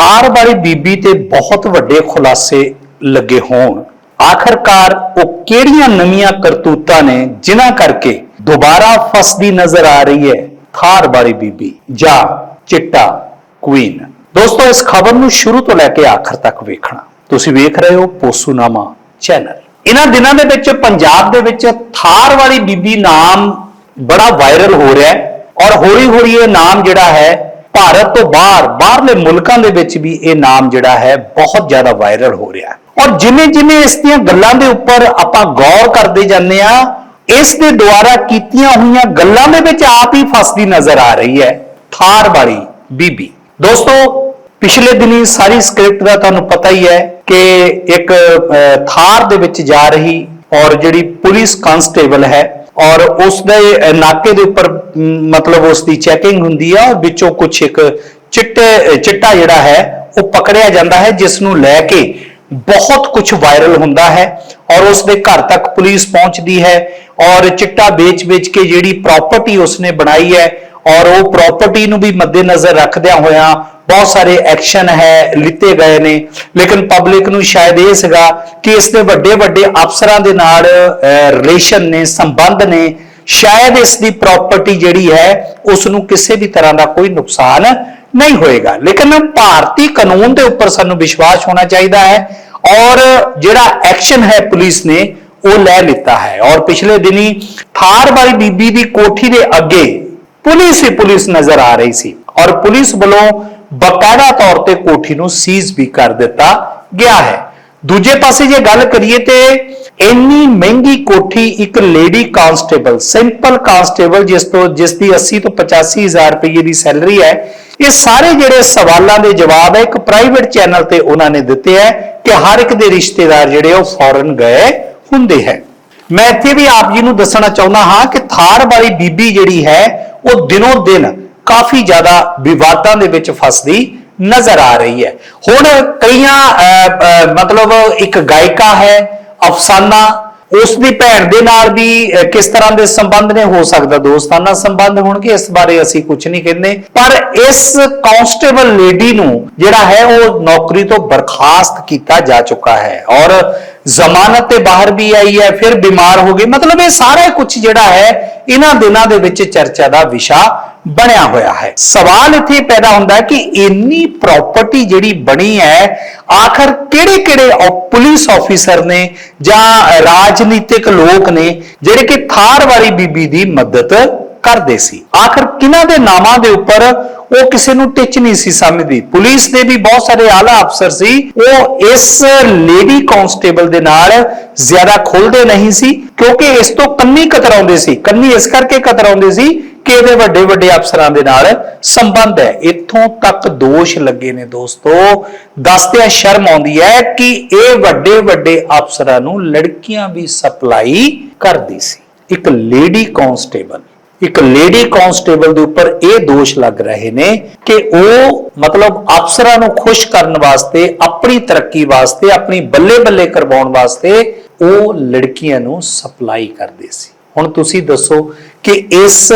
ਥਾਰ ਵਾਲੀ ਬੀਬੀ ਤੇ ਬਹੁਤ ਵੱਡੇ ਖੁਲਾਸੇ ਲੱਗੇ ਹੋਣ। ਆਖਰਕਾਰ ਉਹ ਕਿਹੜੀਆਂ ਨਵੀਆਂ ਕਰਤੂਤਾਂ ਨੇ ਜਿਨ੍ਹਾਂ ਕਰਕੇ ਦੁਬਾਰਾ ਫਸਦੀ ਨਜ਼ਰ ਆ ਰਹੀ ਹੈ ਥਾਰ ਵਾਲੀ ਬੀਬੀ, ਜਾਂ ਚਿੱਟਾ ਕੁਈਨ। ਦੋਸਤੋ, ਇਸ ਖਬਰ ਨੂੰ ਸ਼ੁਰੂ ਤੋਂ ਲੈ ਕੇ ਆਖਰ ਤੱਕ ਵੇਖਣਾ। ਤੁਸੀਂ ਵੇਖ ਰਹੇ ਹੋ ਪੋਸੂਨਾਮਾ ਚੈਨਲ। ਇਹਨਾਂ ਦਿਨਾਂ ਦੇ ਵਿੱਚ ਪੰਜਾਬ ਦੇ ਵਿੱਚ ਥਾਰ ਵਾਲੀ ਬੀਬੀ ਨਾਮ ਬੜਾ ਵਾਇਰਲ ਹੋ ਰਿਹਾ ਹੈ ਔਰ ਹੌਲੀ ਹੌਲੀ ਇਹ ਨਾਮ ਜਿਹੜਾ ਹੈ ਭਾਰਤ ਤੋਂ ਬਾਹਰ, ਬਾਹਰਲੇ ਮੁਲਕਾਂ ਦੇ ਵਿੱਚ ਵੀ ਇਹ ਨਾਮ ਜਿਹੜਾ ਹੈ ਬਹੁਤ ਜ਼ਿਆਦਾ ਵਾਇਰਲ ਹੋ ਰਿਹਾ ਔਰ ਜਿਵੇਂ ਜਿਵੇਂ ਇਸ ਦੀਆਂ ਗੱਲਾਂ ਦੇ ਉੱਪਰ ਆਪਾਂ ਗੌਰ ਕਰਦੇ ਜਾਂਦੇ ਆ ਇਸ ਦੇ ਦੁਆਰਾ ਕੀਤੀਆਂ ਹੋਈਆਂ ਗੱਲਾਂ ਦੇ ਵਿੱਚ ਆਪ ਹੀ ਫਸਦੀ ਨਜ਼ਰ ਆ ਰਹੀ ਹੈ ਥਾਰ ਵਾਲੀ ਬੀਬੀ। ਦੋਸਤੋ, ਪਿਛਲੇ ਦਿਨੀ ਸਾਰੀ ਸਕ੍ਰਿਪਟ ਦਾ ਤੁਹਾਨੂੰ ਪਤਾ ਹੀ ਹੈ ਕਿ ਇੱਕ ਥਾਰ ਦੇ ਵਿੱਚ ਜਾ ਰਹੀ ਔਰ ਜਿਹੜੀ ਪੁਲਿਸ ਕਾਂਸਟੇਬਲ ਹੈ ਔਰ ਉਸ ਦੇ ਨਾਕੇ ਦੇ ਉੱਪਰ ਮਤਲਬ ਉਸ ਦੀ ਚੈਕਿੰਗ ਹੁੰਦੀ ਆ ਔਰ ਵਿੱਚੋਂ ਕੁਝ ਇੱਕ ਚਿੱਟੇ ਚਿੱਟਾ ਜਿਹੜਾ ਹੈ, ਉਹ ਪਕੜਿਆ ਜਾਂਦਾ ਹੈ ਜਿਸ ਨੂੰ ਲੈ ਕੇ ਬਹੁਤ ਕੁਝ ਵਾਇਰਲ ਹੁੰਦਾ ਹੈ ਔਰ ਉਸ ਦੇ ਘਰ ਤੱਕ ਪੁਲਿਸ ਪਹੁੰਚਦੀ ਹੈ ਔਰ ਚਿੱਟਾ ਵੇਚ-ਵੇਚ ਕੇ ਜਿਹੜੀ ਪ੍ਰਾਪਰਟੀ ਉਸਨੇ ਬਣਾਈ ਹੈ ਔਰ ਉਹ ਪ੍ਰਾਪਰਟੀ ਨੂੰ ਵੀ ਮੱਦੇਨਜ਼ਰ ਰੱਖਦਿਆਂ ਹੋਇਆਂ ਬਹੁਤ ਸਾਰੇ ਐਕਸ਼ਨ ਹੈ, ਲਿੱਤੇ ਗਏ ਨੇ। ਲੇਕਿਨ ਪਬਲਿਕ ਨੂੰ ਸ਼ਾਇਦ ਇਹ ਸੀਗਾ ਕਿ ਇਸ ਦੇ ਵੱਡੇ ਵੱਡੇ ਅਫਸਰਾਂ ਦੇ ਨਾਲ ਰਿਲੇਸ਼ਨ ਨੇ, ਸੰਬੰਧ ਨੇ, ਸ਼ਾਇਦ ਇਸ ਦੀ ਪ੍ਰਾਪਰਟੀ ਜਿਹੜੀ ਹੈ ਉਸ ਨੂੰ ਕਿਸੇ ਵੀ ਤਰ੍ਹਾਂ ਦਾ ਕੋਈ ਨੁਕਸਾਨ ਨਹੀਂ ਹੋਏਗਾ। ਲੇਕਿਨ ਭਾਰਤੀ ਕਾਨੂੰਨ ਦੇ ਉੱਪਰ ਸਾਨੂੰ ਵਿਸ਼ਵਾਸ ਹੋਣਾ ਚਾਹੀਦਾ ਹੈ ਔਰ ਜਿਹੜਾ ਐਕਸ਼ਨ ਹੈ ਪੁਲਿਸ ਨੇ, ਉਹ ਲੈ ਲਿੱਤਾ ਹੈ। ਔਰ ਪਿਛਲੇ ਦਿਨੀ ਥਾਰ ਵਾਲੀ ਬੀਬੀ ਦੀ ਕੋਠੀ ਦੇ ਅੱਗੇ ਪੁਲਿਸ ਹੀ ਪੁਲਿਸ ਨਜ਼ਰ ਆ ਰਹੀ ਸੀ। ਔਰ ਪੁਲਿਸ ਵੱਲੋਂ ਬਕਾਇਦਾ ਤੌਰ ਤੇ ਕੋਠੀ ਨੂੰ ਸੀਜ਼ ਵੀ ਕਰ ਦਿੱਤਾ ਗਿਆ ਹੈ। ਦੂਜੇ ਪਾਸੇ ਜੇ ਗੱਲ ਕਰੀਏ ਤੇ ਇੰਨੀ ਮਹਿੰਗੀ ਕੋਠੀ ਇੱਕ ਲੇਡੀ ਕਾਂਸਟੇਬਲ ਸਿੰਪਲ ਕਾਂਸਟੇਬਲ ਜਿਸ ਤੋਂ, ਜਿਸ ਦੀ 80 ਤੋਂ 85 ਹਜ਼ਾਰ ਰੁਪਏ ਦੀ ਸੈਲਰੀ ਹੈ, ਇਹ ਸਾਰੇ ਜਿਹੜੇ ਸਵਾਲਾਂ ਦੇ ਜਵਾਬ ਹੈ, ਇੱਕ ਪ੍ਰਾਈਵੇਟ ਚੈਨਲ ਤੇ ਉਹਨਾਂ ਨੇ ਦਿੱਤੇ ਹੈ ਕਿ ਹਰ ਇੱਕ ਦੇ ਰਿਸ਼ਤੇਦਾਰ ਜਿਹੜੇ ਉਹ ਫੌਰਨ ਗਏ ਹੁੰਦੇ ਹੈ। ਮੈਂ ਇੱਥੇ ਵੀ ਆਪ ਜੀ ਨੂੰ ਦੱਸਣਾ ਚਾਹੁੰਦਾ ਹਾਂ ਕਿ ਥਾਰ ਵਾਲੀ ਬੀਬੀ ਜਿਹੜੀ ਹੈ, ਉਹ ਦਿਨੋਂ ਦਿਨ ਕਾਫੀ ਜ਼ਿਆਦਾ ਵਿਵਾਦਾਂ ਦੇ ਵਿੱਚ ਫਸਦੀ ਨਜ਼ਰ ਆ ਰਹੀ ਹੈ। ਹੁਣ ਕਈਆਂ ਮਤਲਬ ਇੱਕ ਗਾਇਕਾ ਹੈ, ਅਫਸਾਨਾ ਉਸ ਦੀ ਭੈਣ ਦੇ ਨਾਲ ਵੀ ਕਿਸ ਤਰ੍ਹਾਂ ਦੇ ਸੰਬੰਧ ਨੇ? ਹੋ ਸਕਦਾ ਦੋਸਤਾਨਾ ਸੰਬੰਧ ਹੋਣਗੇ, ਇਸ ਬਾਰੇ ਅਸੀਂ ਕੁਝ ਨਹੀਂ ਕਹਿੰਦੇ। ਪਰ ਇਸ ਕਾਂਸਟੇਬਲ ਲੇਡੀ ਨੂੰ ਜਿਹੜਾ ਹੈ, ਉਹ ਨੌਕਰੀ ਤੋਂ ਬਰਖਾਸਤ ਕੀਤਾ ਜਾ ਚੁੱਕਾ ਹੈ। ਔਰ ਜ਼ਮਾਨਤ ਤੇ ਬਾਹਰ ਵੀ ਆਈ ਹੈ, ਫਿਰ ਬਿਮਾਰ ਹੋ ਗਈ। ਮਤਲਬ ਇਹ ਸਾਰਾ ਕੁਝ ਜਿਹੜਾ ਹੈ, ਇਹਨਾਂ ਦਿਨਾਂ ਦੇ ਵਿੱਚ ਚਰਚਾ ਦਾ ਵਿਸ਼ਾ ਬਣਿਆ ਹੋਇਆ ਹੈ। ਸਵਾਲ ਇੱਥੇ ਪੈਦਾ ਹੁੰਦਾ ਹੈ ਕਿ ਇੰਨੀ ਪ੍ਰਾਪਰਟੀ ਜਿਹੜੀ ਬਣੀ ਹੈ, ਆਖਰ ਕਿਹੜੇ-ਕਿਹੜੇ ਪੁਲਿਸ ਆਫੀਸਰ ਨੇ ਜਾਂ ਰਾਜਨੀਤਿਕ ਲੋਕ ਨੇ, ਜਿਹੜੇ ਕਿ ਥਾਰ ਵਾਲੀ ਬੀਬੀ ਦੀ ਮਦਦ ਕਰਦੇ ਸੀ। ਆਖਰ ਕਿਹਨਾਂ ਦੇ ਨਾਮਾਂ ਦੇ ਉੱਪਰ ਉਹ ਕਿਸੇ ਨੂੰ ਟਿੱਚ ਨਹੀਂ ਸੀ ਸਮਝਦੀ। ਪੁਲਿਸ ਦੇ ਵੀ ਬਹੁਤ ਸਾਰੇ ਆਲਾ ਅਫਸਰ ਸੀ। ਉਹ ਇਸ ਲੇਡੀ ਕਾਂਸਟੇਬਲ ਦੇ ਨਾਲ ਜ਼ਿਆਦਾ ਖੁੱਲਦੇ ਨਹੀਂ ਸੀ, ਕਿਉਂਕਿ ਇਸ ਤੋਂ ਕੰਨੀ ਕਤਰਾਉਂਦੇ ਸੀ। ਕੰਨੀ ਇਸ ਕਰਕੇ ਕਤਰਾਉਂਦੇ ਸੀ ਕਿ ਇਹਦੇ ਵੱਡੇ ਵੱਡੇ ਅਫਸਰਾਂ ਦੇ ਨਾਲ ਸੰਬੰਧ ਹੈ। ਇੱਥੋਂ ਤੱਕ ਦੋਸ਼ ਲੱਗੇ ਨੇ ਦੋਸਤੋ। ਦੱਸਦਿਆਂ ਸ਼ਰਮ ਆਉਂਦੀ ਹੈ ਕਿ ਇਹ ਵੱਡੇ ਵੱਡੇ ਅਫਸਰਾਂ ਨੂੰ ਲੜਕੀਆਂ ਵੀ ਸਪਲਾਈ ਕਰਦੀ ਸੀ। ਇੱਕ ਲੇਡੀ ਕਾਂਸਟੇਬਲ। ਇੱਕ ਲੇਡੀ ਕਾਂਸਟੇਬਲ ਦੇ ਉੱਪਰ ਇਹ ਦੋਸ਼ ਲੱਗ ਰਹੇ ਨੇ ਕਿ ਉਹ ਮਤਲਬ ਅਫਸਰਾਂ ਨੂੰ ਖੁਸ਼ ਕਰਨ ਵਾਸਤੇ ਆਪਣੀ ਤਰੱਕੀ ਵਾਸਤੇ ਆਪਣੀ ਬੱਲੇ ਬੱਲੇ ਕਰਵਾਉਣ ਵਾਸਤੇ ਉਹ ਲੜਕੀਆਂ ਨੂੰ ਸਪਲਾਈ ਕਰਦੇ ਸੀ। ਹੁਣ ਤੁਸੀਂ ਦੱਸੋ ਕਿ ਇਸ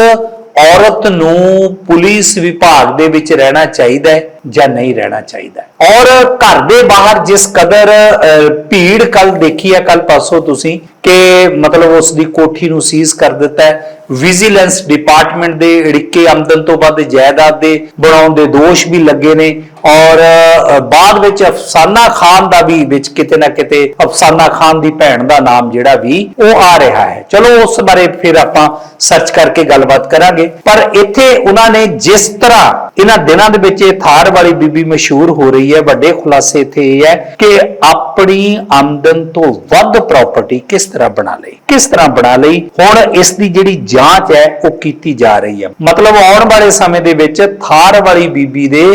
ਔਰਤ ਨੂੰ ਪੁਲਿਸ ਵਿਭਾਗ ਦੇ ਵਿੱਚ ਰਹਿਣਾ ਚਾਹੀਦਾ ਹੈ ਜਾਂ ਨਹੀਂ ਰਹਿਣਾ ਚਾਹੀਦਾ ਔਰ ਘਰ ਦੇ ਬਾਹਰ ਜਿਸ ਕਦਰ ਅਹ, ਭੀੜ ਕੱਲ ਦੇਖੀ ਹੈ ਕੱਲ ਪਾਸੋਂ ਤੁਸੀਂ ਕਿ ਮਤਲਬ ਉਸ ਦੀ ਕੋਠੀ ਨੂੰ ਸੀਜ਼ ਕਰ ਦਿੱਤਾ ਵਿਜੀਲੈਂਸ ਡਿਪਾਰਟਮੈਂਟ ਦੇ ਇੜਕੇ ਆਮਦਨ ਤੋਂ ਵੱਧ ਜਾਇਦਾਦ ਦੇ ਬਣਾਉਣ ਦੇ ਦੋਸ਼ ਵੀ ਲੱਗੇ ਨੇ। ਔਰ ਬਾਅਦ ਵਿੱਚ ਅਫਸਾਨਾ ਖਾਨ ਦਾ ਵੀ ਵਿੱਚ ਕਿਤੇ ਨਾ ਕਿਤੇ ਅਫਸਾਨਾ ਖਾਨ ਦੀ ਭੈਣ ਦਾ ਨਾਮ ਜਿਹੜਾ ਵੀ ਉਹ ਆ ਰਿਹਾ ਹੈ। ਚਲੋ, ਉਸ ਬਾਰੇ ਫਿਰ ਆਪਾਂ ਸਰਚ ਕਰਕੇ ਗੱਲਬਾਤ ਕਰਾਂਗੇ। ਪਰ ਇੱਥੇ ਉਹਨਾਂ ਨੇ ਜਿਸ ਤਰ੍ਹਾਂ ਇਹਨਾਂ ਦਿਨਾਂ ਦੇ ਵਿੱਚ ਇਹ ਥਾਰ ਵਾਲੀ ਬੀਬੀ ਮਸ਼ਹੂਰ ਹੋ ਰਹੀ ਹੈ, ਵੱਡੇ ਖੁਲਾਸੇ ਇੱਥੇ ਇਹ ਹੈ ਕਿ ਆਪਣੀ ਆਮਦਨ ਤੋਂ ਵੱਧ ਪ੍ਰਾਪਰਟੀ ਕਿਸ ਤਰ੍ਹਾਂ ਬਣਾ ਲਈ, ਕਿਸ ਤਰ੍ਹਾਂ ਬਣਾ ਲਈ, ਹੁਣ ਇਸ ਦੀ ਜਿਹੜੀ ਜਾਂਚ ਹੈ ਉਹ ਕੀਤੀ ਜਾ ਰਹੀ ਹੈ। ਮਤਲਬ ਆਉਣ ਵਾਲੇ ਸਮੇਂ ਦੇ ਵਿੱਚ ਥਾਰ ਵਾਲੀ ਬੀਬੀ ਦੇ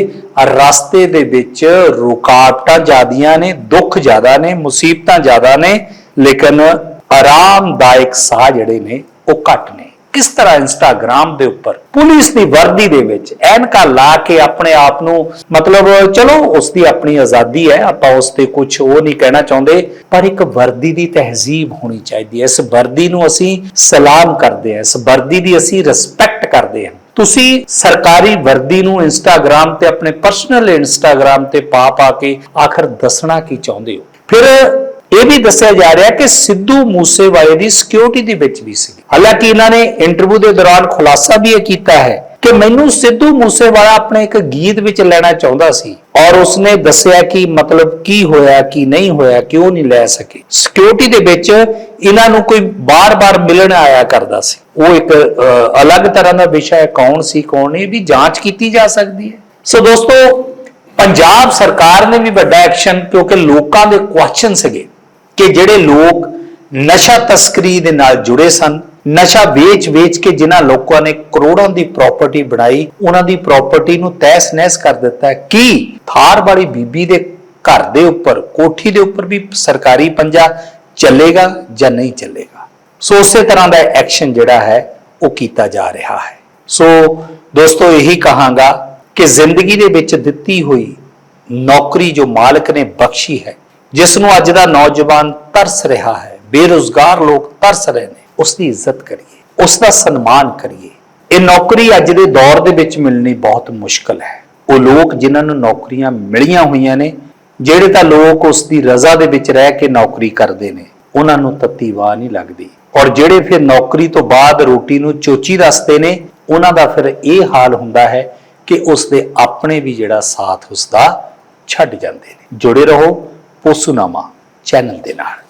ਰਸਤੇ ਦੇ ਵਿੱਚ ਰੁਕਾਵਟਾਂ ਜ਼ਿਆਦੀਆਂ ਨੇ, ਦੁੱਖ ਜ਼ਿਆਦਾ ਨੇ, ਮੁਸੀਬਤਾਂ ਜ਼ਿਆਦਾ ਨੇ, ਲੇਕਿਨ ਆਰਾਮਦਾਇਕ ਸਾਹ ਜਿਹੜੇ ਨੇ ਉਹ ਘੱਟ ਨੇ। ਕਿਸ ਤਰ੍ਹਾਂ ਇੰਸਟਾਗ੍ਰam ਦੇ ਉੱਪਰ, ਪੁਲਿਸ ਦੀ ਵਰਦੀ ਦੇ ਵਿੱਚ ਐਨਕਾ ਲਾ ਕੇ ਆਪਣੇ ਆਪ ਨੂੰ, ਮਤਲਬ ਚਲੋ ਉਸ ਦੀ ਆਪਣੀ ਆਜ਼ਾਦੀ ਹੈ, ਆਪਾਂ ਉਸ ਤੇ ਕੁਝ ਉਹ ਨਹੀਂ ਕਹਿਣਾ ਚਾਹੁੰਦੇ, ਪਰ ਇੱਕ ਵਰਦੀ ਦੀ ਤਹਿਜ਼ੀਬ ਹੋਣੀ ਚਾਹੀਦੀ ਹੈ। ਇਸ ਵਰਦੀ ਨੂੰ ਅਸੀਂ ਸਲਾਮ ਕਰਦੇ ਹਾਂ, ਇਸ ਵਰਦੀ ਦੀ ਅਸੀਂ ਰਿਸਪੈਕਟ ਕਰਦੇ ਹਾਂ। ਤੁਸੀਂ ਸਰਕਾਰੀ ਵਰਦੀ ਨੂੰ ਇੰਸਟਾਗ੍ਰam ਤੇ, ਆਪਣੇ ਪਰਸਨਲ ਇੰਸਟਾਗ੍ਰam ਤੇ ਪਾ ਪਾ ਕੇ ਆਖਰ ਦੱਸਣਾ ਕੀ ਚਾਹੁੰਦੇ ਹੋ? ਫਿਰ ਇਹ ਵੀ ਦੱਸਿਆ ਜਾ ਰਿਹਾ ਕਿ ਸਿੱਧੂ ਮੂਸੇਵਾਲੇ ਦੀ ਸਿਕਿਉਰਿਟੀ ਦੇ ਵਿੱਚ ਵੀ ਸੀ ਹਾਲਾਂਕਿ ਇਹਨਾਂ ਨੇ ਇੰਟਰਵਿਊ ਦੇ ਦੌਰਾਨ ਖੁਲਾਸਾ ਵੀ ਇਹ ਕੀਤਾ ਹੈ ਕਿ ਮੈਨੂੰ ਸਿੱਧੂ ਮੂਸੇਵਾਲਾ ਆਪਣੇ ਇੱਕ ਗੀਤ ਵਿੱਚ ਲੈਣਾ ਚਾਹੁੰਦਾ ਸੀ ਔਰ ਉਸਨੇ ਦੱਸਿਆ ਕਿ ਮਤਲਬ ਕੀ ਹੋਇਆ, ਕੀ ਨਹੀਂ ਹੋਇਆ, ਕਿਉਂ ਨਹੀਂ ਲੈ ਸਕੇ। ਸਿਕਿਉਰਿਟੀ ਦੇ ਵਿੱਚ ਇਹਨਾਂ ਨੂੰ ਕੋਈ ਬਾਰ-ਬਾਰ ਮਿਲਣ ਆਇਆ ਕਰਦਾ ਸੀ। ਉਹ ਇੱਕ ਅਲੱਗ ਤਰ੍ਹਾਂ ਦਾ ਵਿਸ਼ਾ ਹੈ, ਕੌਣ ਸੀ, ਕੌਣ ਨਹੀਂ, ਇਹ ਵੀ ਜਾਂਚ ਕੀਤੀ ਜਾ ਸਕਦੀ ਹੈ। ਸੋ ਦੋਸਤੋ, ਪੰਜਾਬ ਸਰਕਾਰ ਨੇ ਵੀ ਵੱਡਾ ਐਕਸ਼ਨ ਕਿਉਂਕਿ ਲੋਕਾਂ ਦੇ ਕੁਐਸਚਨ ਸੀਗੇ ਕਿ ਜਿਹੜੇ ਲੋਕ ਨਸ਼ਾ ਤਸਕਰੀ ਦੇ ਨਾਲ ਜੁੜੇ ਸਨ, ਨਸ਼ਾ ਵੇਚ-ਵੇਚ ਕੇ ਜਿਨ੍ਹਾਂ ਲੋਕਾਂ ਨੇ ਕਰੋੜਾਂ ਦੀ ਪ੍ਰਾਪਰਟੀ ਬਣਾਈ, ਉਹਨਾਂ ਦੀ ਪ੍ਰਾਪਰਟੀ ਨੂੰ ਤੈਸ ਨਹਿਸ ਕਰ ਦਿੱਤਾ ਕੀ ਥਾਰ ਵਾਲੀ ਬੀਬੀ ਦੇ ਘਰ ਦੇ ਉੱਪਰ, ਕੋਠੀ ਦੇ ਉੱਪਰ ਵੀ ਸਰਕਾਰੀ ਪੰਜਾ ਚੱਲੇਗਾ ਜਾਂ ਨਹੀਂ ਚੱਲੇਗਾ? ਸੋ ਉਸੇ ਤਰ੍ਹਾਂ ਦਾ ਐਕਸ਼ਨ ਜਿਹੜਾ ਹੈ, ਉਹ ਕੀਤਾ ਜਾ ਰਿਹਾ ਹੈ। ਸੋ ਦੋਸਤੋ, ਇਹੀ ਕਹਾਂਗਾ ਕਿ ਜ਼ਿੰਦਗੀ ਦੇ ਵਿੱਚ ਦਿੱਤੀ ਹੋਈ ਨੌਕਰੀ ਜੋ ਮਾਲਕ ਨੇ ਬਖਸ਼ੀ ਹੈ ਜਿਸ ਨੂੰ ਅੱਜ ਦਾ ਨੌਜਵਾਨ ਤਰਸ ਰਿਹਾ ਹੈ, ਬੇਰੁਜ਼ਗਾਰ ਲੋਕ ਤਰਸ ਰਹੇ ਨੇ ਉਸ ਦੀ ਇੱਜ਼ਤ ਕਰੀਏ ਉਸ ਦਾ ਸਨਮਾਨ ਕਰੀਏ। ਇਹ ਨੌਕਰੀ ਅੱਜ ਦੇ ਦੌਰ ਦੇ ਵਿੱਚ ਮਿਲਣੀ ਬਹੁਤ ਮੁਸ਼ਕਲ ਹੈ। ਉਹ ਲੋਕ ਜਿਨ੍ਹਾਂ ਨੂੰ ਨੌਕਰੀਆਂ ਮਿਲੀਆਂ ਹੋਈਆਂ ਨੇ, ਜਿਹੜੇ ਤਾਂ ਲੋਕ ਉਸ ਦੀ ਰਜ਼ਾ ਦੇ ਵਿੱਚ ਰਹਿ ਕੇ ਨੌਕਰੀ ਕਰਦੇ ਨੇ, ਉਹਨਾਂ ਨੂੰ ਤੱਤੀ ਵਾਹ ਨਹੀਂ ਲੱਗਦੀ। ਔਰ ਜਿਹੜੇ ਫਿਰ ਨੌਕਰੀ ਤੋਂ ਬਾਅਦ ਰੋਟੀ ਨੂੰ ਚੋਚੀ ਦੱਸਦੇ ਨੇ, ਉਹਨਾਂ ਦਾ ਫਿਰ ਇਹ ਹਾਲ ਹੁੰਦਾ ਹੈ ਕਿ ਉਸ ਦੇ ਆਪਣੇ ਵੀ ਜਿਹੜਾ ਸਾਥ ਉਸ ਦਾ ਛੱਡ ਜਾਂਦੇ ਨੇ। ਜੁੜੇ ਰਹੋ ਪੋਸੂਨਾਮਾ ਚੈਨਲ ਦੇ ਨਾਲ।